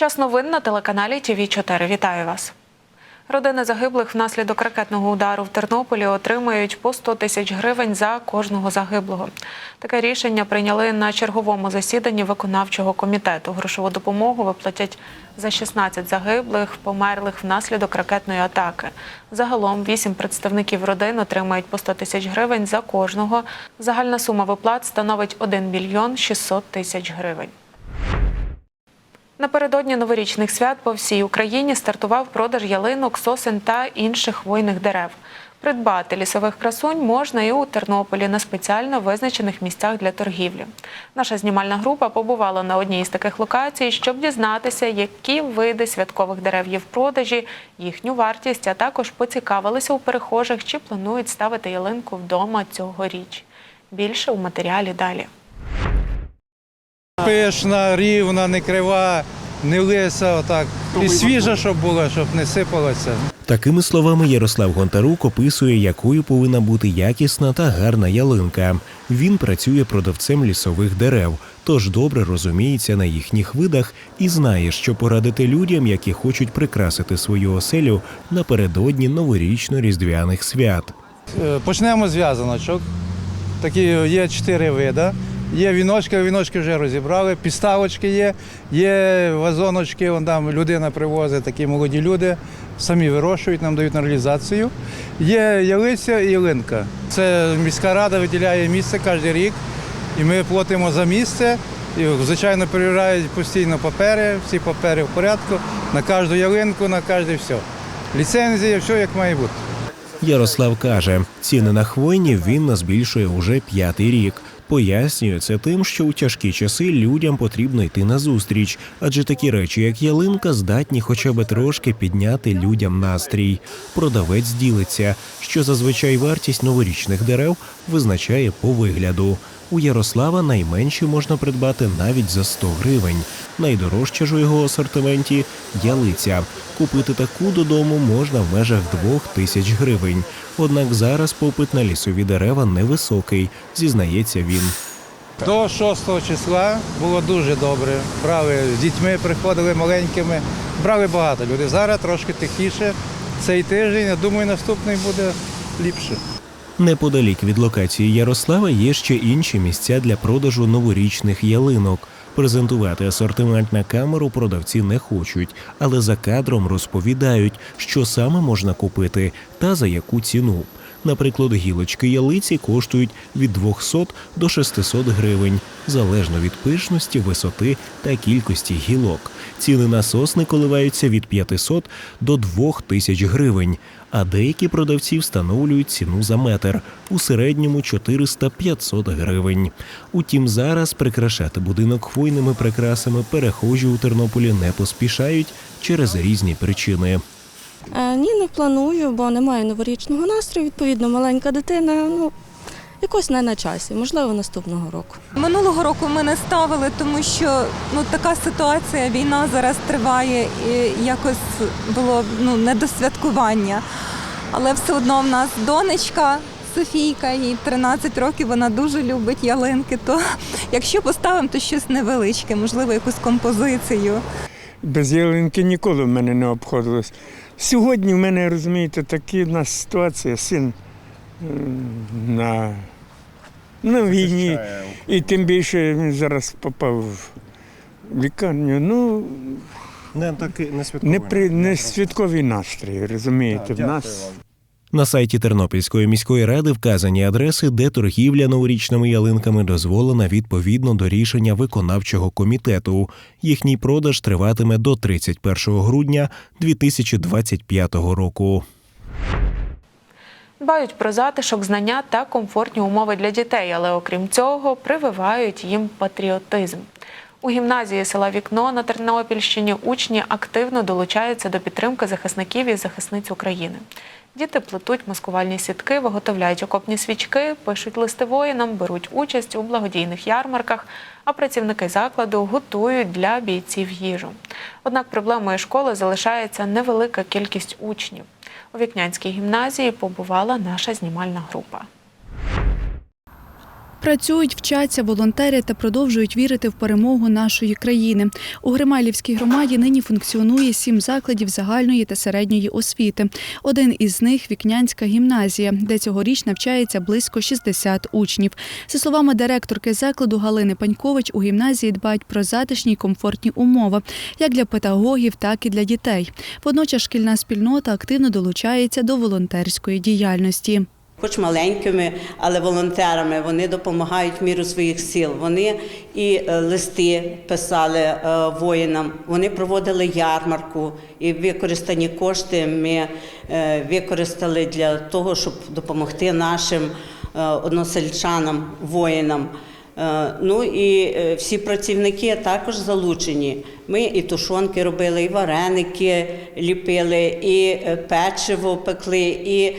Час новин на телеканалі ТВ 4 Вітаю вас. Родини загиблих внаслідок ракетного удару в Тернополі отримають по 100 тисяч гривень за кожного загиблого. Таке рішення прийняли на черговому засіданні виконавчого комітету. Грошову допомогу виплатять за 16 загиблих, померлих внаслідок ракетної атаки. Загалом 8 представників родин отримають по 100 тисяч гривень за кожного. Загальна сума виплат становить 1 мільйон 600 тисяч гривень. Напередодні новорічних свят по всій Україні стартував продаж ялинок, сосен та інших хвойних дерев. Придбати лісових красунь можна і у Тернополі на спеціально визначених місцях для торгівлі. Наша знімальна група побувала на одній із таких локацій, щоб дізнатися, які види святкових дерев є в продажі, їхню вартість, а також поцікавилися у перехожих, чи планують ставити ялинку вдома цьогоріч. Більше у матеріалі далі. Пишна, рівна, не крива, не лиса, отак. І свіжа, щоб була, щоб не сипалося. Такими словами Ярослав Гонтарук описує, якою повинна бути якісна та гарна ялинка. Він працює продавцем лісових дерев, тож добре розуміється на їхніх видах і знає, що порадити людям, які хочуть прикрасити свою оселю напередодні новорічно-різдвяних свят. Е, Почнемо з в'язаночок. Такі є чотири види. Є віночки, віночки вже розібрали, підставочки є, є вазоночки, вон там людина привозить, такі молоді люди, самі вирощують, нам дають на реалізацію. Є ялиця і ялинка. Це міська рада виділяє місце кожен рік, і ми платимо за місце. І, звичайно, перевіряють постійно папери, всі папери в порядку, на кожну ялинку, на кожне все. Ліцензія, все як має бути. Ярослав каже, ціни на хвойні він назбільшує уже п'ятий рік. Пояснює це тим, що у тяжкі часи людям потрібно йти на зустріч, адже такі речі, як ялинка, здатні хоча б трошки підняти людям настрій. Продавець ділиться, що зазвичай вартість новорічних дерев визначає по вигляду. У Ярослава найменші можна придбати навіть за 100 гривень. Найдорожча ж у його асортименті ялиця. Купити таку додому можна в межах двох тисяч гривень. Однак зараз попит на лісові дерева невисокий, зізнається він. До 6 числа було дуже добре. Брали з дітьми, приходили маленькими, брали багато людей. Зараз трошки тихіше. Цей тиждень, я думаю, наступний буде ліпше. Неподалік від локації Ярослава є ще інші місця для продажу новорічних ялинок. Презентувати асортимент на камеру продавці не хочуть, але за кадром розповідають, що саме можна купити та за яку ціну. Наприклад, гілочки ялиці коштують від 200 до 600 гривень, залежно від пишності, висоти та кількості гілок. Ціни на сосни коливаються від 500 до 2000 гривень, а деякі продавці встановлюють ціну за метр у середньому 400-500 гривень. Утім, зараз прикрашати будинок хвойними прикрасами перехожі у Тернополі не поспішають через різні причини. Е, Ні, не планую, бо немає новорічного настрою. Відповідно, маленька дитина, ну якось не на часі, можливо, наступного року. Минулого року ми не ставили, тому що ну така ситуація, війна зараз триває, і якось було ну не до святкування. Але все одно в нас донечка Софійка, їй 13 років, вона дуже любить ялинки. То якщо поставимо, то щось невеличке, можливо, якусь композицію. Без ялинки ніколи в мене не обходилось. Сьогодні в мене, розумієте, така в нас ситуація, син на, на війні, і тим більше він зараз попав в лікарню. Ну, Не таки не святковий. не, при, не святковий настрій, розумієте, в нас. На сайті Тернопільської міської ради вказані адреси, де торгівля новорічними ялинками дозволена відповідно до рішення виконавчого комітету. Їхній продаж триватиме до 31 грудня 2025 року. Дбають про затишок, знання та комфортні умови для дітей, але окрім цього прививають їм патріотизм. У гімназії села Вікно на Тернопільщині учні активно долучаються до підтримки захисників і захисниць України. Діти плетуть маскувальні сітки, виготовляють окопні свічки, пишуть листи воїнам, беруть участь у благодійних ярмарках, а працівники закладу готують для бійців їжу. Однак проблемою школи залишається невелика кількість учнів. У Вікнянській гімназії побувала наша знімальна група. Працюють, вчаться, волонтерять та продовжують вірити в перемогу нашої країни. У Гримайлівській громаді нині функціонує сім закладів загальної та середньої освіти. Один із них Вікнянська гімназія, де цьогоріч навчається близько 60 учнів. За словами директорки закладу Галини Панькович, у гімназії дбають про затишні й комфортні умови як для педагогів, так і для дітей. Водночас шкільна спільнота активно долучається до волонтерської діяльності. Хоч маленькими, але волонтерами вони допомагають міру своїх сил. Вони і е, листи писали е, воїнам, вони проводили ярмарку, і використані кошти ми е, використали для того, щоб допомогти нашим односельчанам, воїнам. Ну і всі працівники також залучені. Ми і тушонки робили, і вареники ліпили, і печиво пекли, і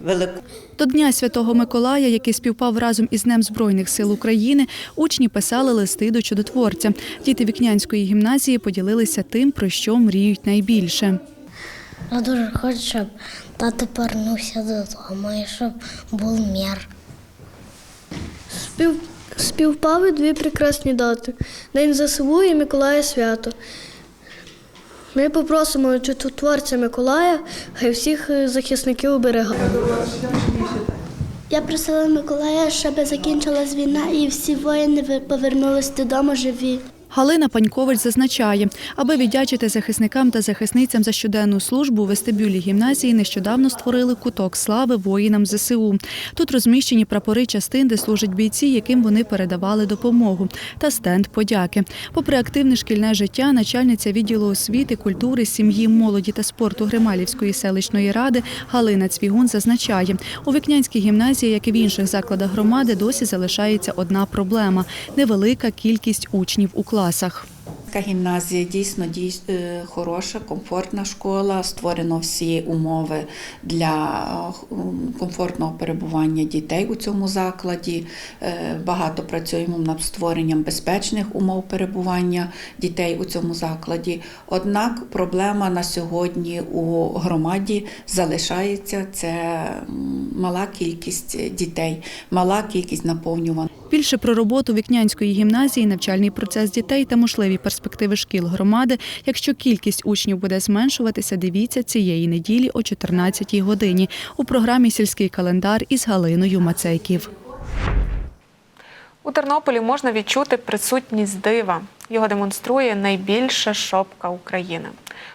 велику. До Дня Святого Миколая, який співпав разом із Днем Збройних сил України, учні писали листи до чудотворця. Діти Вікнянської гімназії поділилися тим, про що мріють найбільше. Я дуже хочу, щоб тато повернувся додому і щоб був мір. Спів... Співпали дві прекрасні дати День ЗСУ і Миколая свято. Ми попросимо чудотворця Миколая, хай всіх е, захисників берега. Я просила Миколая, щоб закінчилась війна і всі воїни повернулись додому живі. Галина Панькович зазначає, аби віддячити захисникам та захисницям за щоденну службу у вестибюлі гімназії нещодавно створили куток слави воїнам ЗСУ. Тут розміщені прапори частин, де служать бійці, яким вони передавали допомогу, та стенд подяки. Попри активне шкільне життя, начальниця відділу освіти, культури, сім'ї, молоді та спорту Грималівської селищної ради Галина Цвігун зазначає, у Вікнянській гімназії, як і в інших закладах громади, досі залишається одна проблема невелика кількість учнів у класах. Така гімназія дійсно дійс- е, хороша, комфортна школа. Створено всі умови для е, комфортного перебування дітей у цьому закладі. Е, Багато працюємо над створенням безпечних умов перебування дітей у цьому закладі. Однак проблема на сьогодні у громаді залишається це мала кількість дітей, мала кількість наповнювань. Більше про роботу Вікнянської гімназії, навчальний процес дітей та можливі перспективи шкіл громади. Якщо кількість учнів буде зменшуватися, дивіться цієї неділі о 14-й годині у програмі Сільський календар із Галиною Мацейків. У Тернополі можна відчути присутність дива. Його демонструє найбільша шопка України.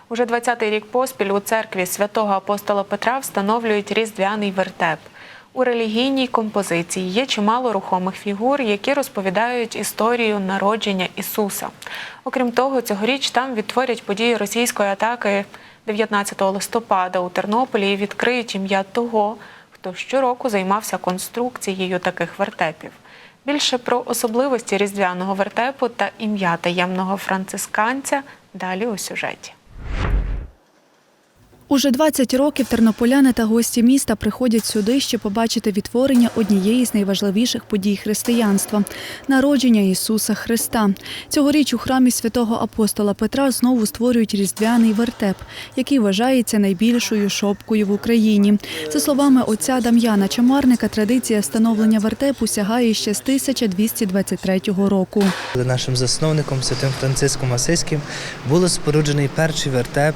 Уже 20-й рік поспіль у церкві святого апостола Петра встановлюють різдвяний вертеп. У релігійній композиції є чимало рухомих фігур, які розповідають історію народження Ісуса. Окрім того, цьогоріч там відтворять події російської атаки 19 листопада у Тернополі і відкриють ім'я того, хто щороку займався конструкцією таких вертепів. Більше про особливості різдвяного вертепу та ім'я таємного францисканця далі у сюжеті. Уже 20 років тернополяни та гості міста приходять сюди, щоб побачити відтворення однієї з найважливіших подій християнства народження Ісуса Христа. Цьогоріч у храмі святого апостола Петра знову створюють різдвяний вертеп, який вважається найбільшою шопкою в Україні. За словами отця Дам'яна Чамарника, традиція встановлення вертепу сягає ще з 1223 року. Нашим засновником святим Франциском Асиським було споруджений перший вертеп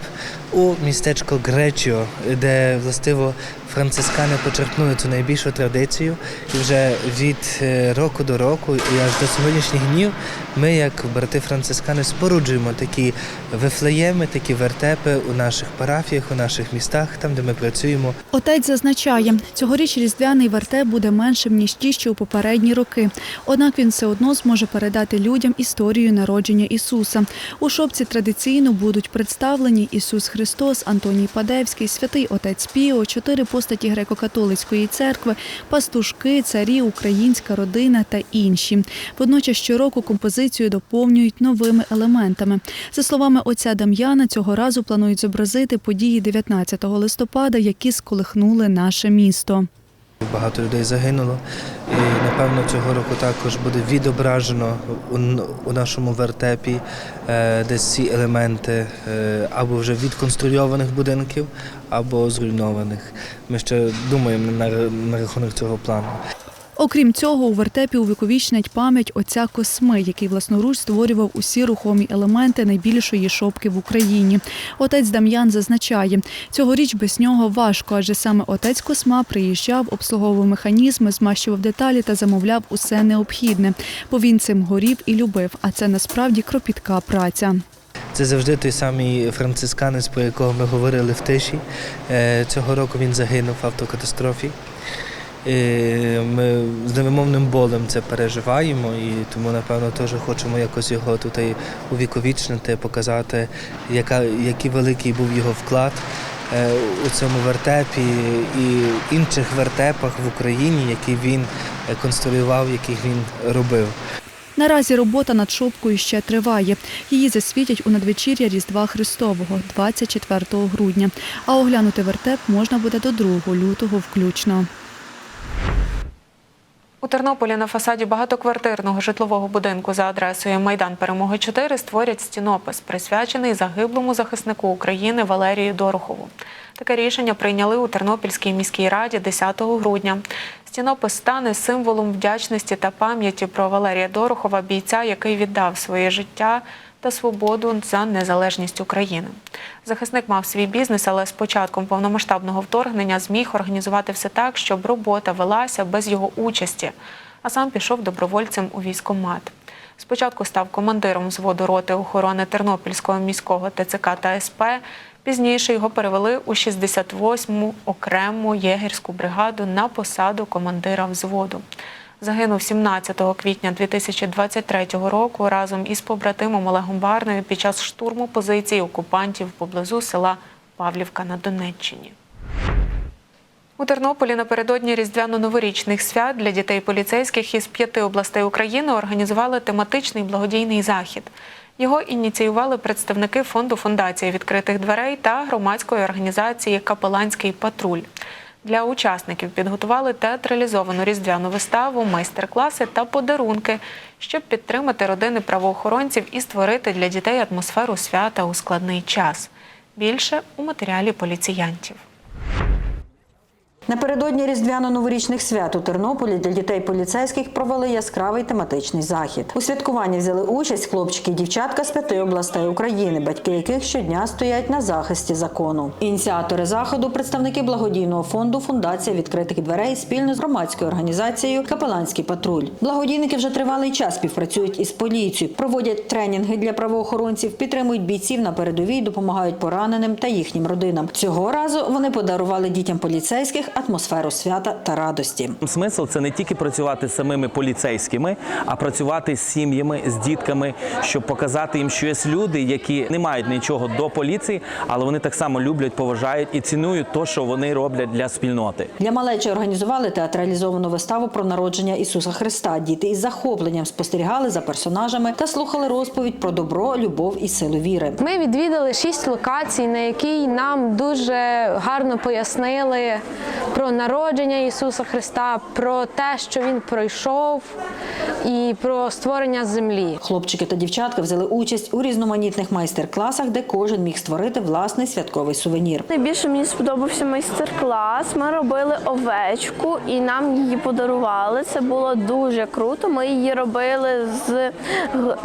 у містечко Гречіо, де властиво францискани почерпнули цю найбільшу традицію. І вже від е, року до року і аж до сьогоднішніх днів ми, як брати францискани, споруджуємо такі вифлеєми, такі вертепи у наших парафіях, у наших містах, там, де ми працюємо. Отець зазначає, цьогоріч різдвяний вертеп буде меншим ніж ті, що у попередні роки. Однак він все одно зможе передати людям історію народження Ісуса. У шопці традиційно будуть представлені Ісус Христос, Антоній Падевський, святий Отець Піо, чотири постаті греко-католицької церкви, пастушки, царі, українська родина та інші. Водночас щороку композицію доповнюють новими елементами. За словами отця Дам'яна, цього разу планують зобразити події 19 листопада, які сколихнули наше місто. Багато людей загинуло, і напевно цього року також буде відображено у, нашому вертепі е, десь ці елементи е, або вже відконструйованих будинків, або зруйнованих. Ми ще думаємо на, на рахунок цього плану. Окрім цього, у вертепі увіковічнять пам'ять отця Косми, який власноруч створював усі рухомі елементи найбільшої шопки в Україні. Отець Дам'ян зазначає, цьогоріч без нього важко, адже саме отець Косма приїжджав, обслуговував механізми, змащував деталі та замовляв усе необхідне, бо він цим горів і любив. А це насправді кропітка праця. Це завжди той самий францисканець, про якого ми говорили в тиші. Е, Цього року він загинув в автокатастрофі. Ми з невимовним болем це переживаємо і тому, напевно, теж хочемо якось його тут увіковічнити, показати, яка, який великий був його вклад е, у цьому вертепі і інших вертепах в Україні, які він конструював, яких він робив. Наразі робота над шопкою ще триває. Її засвітять у надвечір'я Різдва Христового 24 грудня. А оглянути вертеп можна буде до 2 лютого включно. У Тернополі на фасаді багатоквартирного житлового будинку за адресою Майдан Перемоги 4 створять стінопис, присвячений загиблому захиснику України Валерію Дорохову. Таке рішення прийняли у Тернопільській міській раді 10 грудня. Стінопис стане символом вдячності та пам'яті про Валерія Дорохова, бійця, який віддав своє життя та свободу за незалежність України. Захисник мав свій бізнес, але з початком повномасштабного вторгнення зміг організувати все так, щоб робота велася без його участі, а сам пішов добровольцем у військкомат. Спочатку став командиром взводу роти охорони Тернопільського міського ТЦК та СП. Пізніше його перевели у 68-му окрему єгерську бригаду на посаду командира взводу. Загинув 17 квітня 2023 року разом із побратимом Олегом Барною під час штурму позицій окупантів поблизу села Павлівка на Донеччині. У Тернополі напередодні різдвяно-новорічних свят для дітей поліцейських із п'яти областей України організували тематичний благодійний захід. Його ініціювали представники фонду фундації відкритих дверей та громадської організації Капеланський патруль. Для учасників підготували театралізовану різдвяну виставу, майстер-класи та подарунки, щоб підтримати родини правоохоронців і створити для дітей атмосферу свята у складний час. Більше у матеріалі поліціянтів. Напередодні різдвяно-новорічних свят у Тернополі для дітей поліцейських провели яскравий тематичний захід. У святкуванні взяли участь хлопчики і дівчатка з п'яти областей України, батьки яких щодня стоять на захисті закону. Ініціатори заходу представники благодійного фонду Фундація відкритих дверей спільно з громадською організацією Капеланський патруль. Благодійники вже тривалий час співпрацюють із поліцією, проводять тренінги для правоохоронців, підтримують бійців на передовій, допомагають пораненим та їхнім родинам. Цього разу вони подарували дітям поліцейських атмосферу свята та радості. Смисл це не тільки працювати з самими поліцейськими, а працювати з сім'ями, з дітками, щоб показати їм, що є люди, які не мають нічого до поліції, але вони так само люблять, поважають і цінують те, що вони роблять для спільноти. Для малечі організували театралізовану виставу про народження Ісуса Христа. Діти із захопленням спостерігали за персонажами та слухали розповідь про добро, любов і силу віри. Ми відвідали шість локацій, на якій нам дуже гарно пояснили про народження Ісуса Христа, про те, що Він пройшов, і про створення землі. Хлопчики та дівчатка взяли участь у різноманітних майстер-класах, де кожен міг створити власний святковий сувенір. Найбільше мені сподобався майстер-клас. Ми робили овечку і нам її подарували. Це було дуже круто. Ми її робили з г-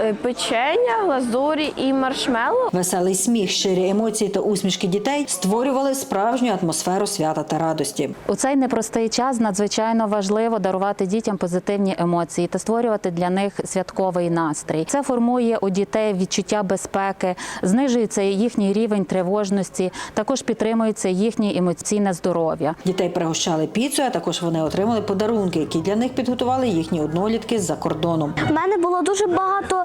е, печення, глазурі і маршмеллоу. Веселий сміх, щирі емоції та усмішки дітей створювали справжню атмосферу свята та радості. У цей непростий час надзвичайно важливо дарувати дітям позитивні емоції та створювати для них святковий настрій. Це формує у дітей відчуття безпеки, знижується їхній рівень тривожності, також підтримується їхнє емоційне здоров'я. Дітей пригощали піцею, а також вони отримали подарунки, які для них підготували їхні однолітки з-за кордоном. У мене було дуже багато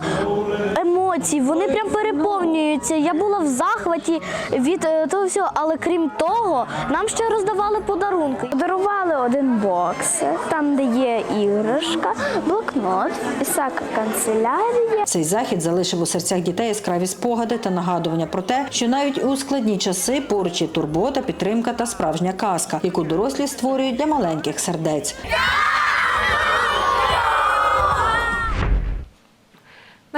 емоцій. Вони прям переповнюються. Я була в захваті від е, того всього, але крім того, нам ще роздавали подарунки. Подарували один бокс, там де є іграшка, блокнот, всяка канцелярія. Цей захід залишив у серцях дітей яскраві спогади та нагадування про те, що навіть у складні часи поруч є турбота, підтримка та справжня казка, яку дорослі створюють для маленьких сердець.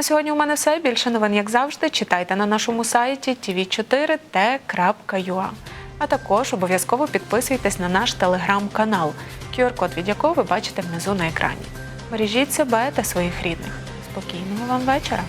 На сьогодні у мене все. Більше новин, як завжди, читайте на нашому сайті tv4t.ua. А також обов'язково підписуйтесь на наш телеграм-канал, QR-код від якого ви бачите внизу на екрані. Бережіть себе та своїх рідних. Спокійного вам вечора!